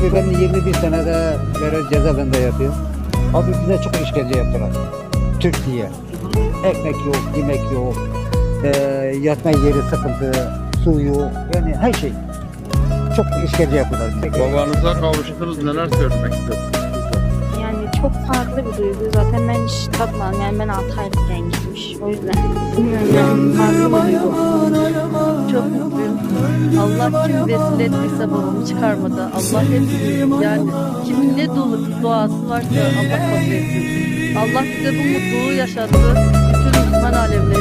Abi ben 21 senede beri cezaevinde yatıyorum. Abi bize çok işkence yaptılar. Türkiye. Ekmek yok, yemek yok. Ee, yatma yeri sıkıntı, su yok. Yani her şey. Çok işkence yapıyorlar bize. Babanıza kavuştunuz neler söylemek istersiniz? Yani çok farklı bir duygu. Zaten ben hiç tatmadım. Yani ben 6 aylıkken gitmiş. O yüzden bilmiyorum yani farklı bir duygu. Çok mutluyum. Allah kim vesile ettiyse babamı çıkarmadı. Allah hepsini yani kimin ne dolu duası varsa Allah kabul etsin. Allah bize bu mutluluğu yaşattı. Bütün Müslüman aleminde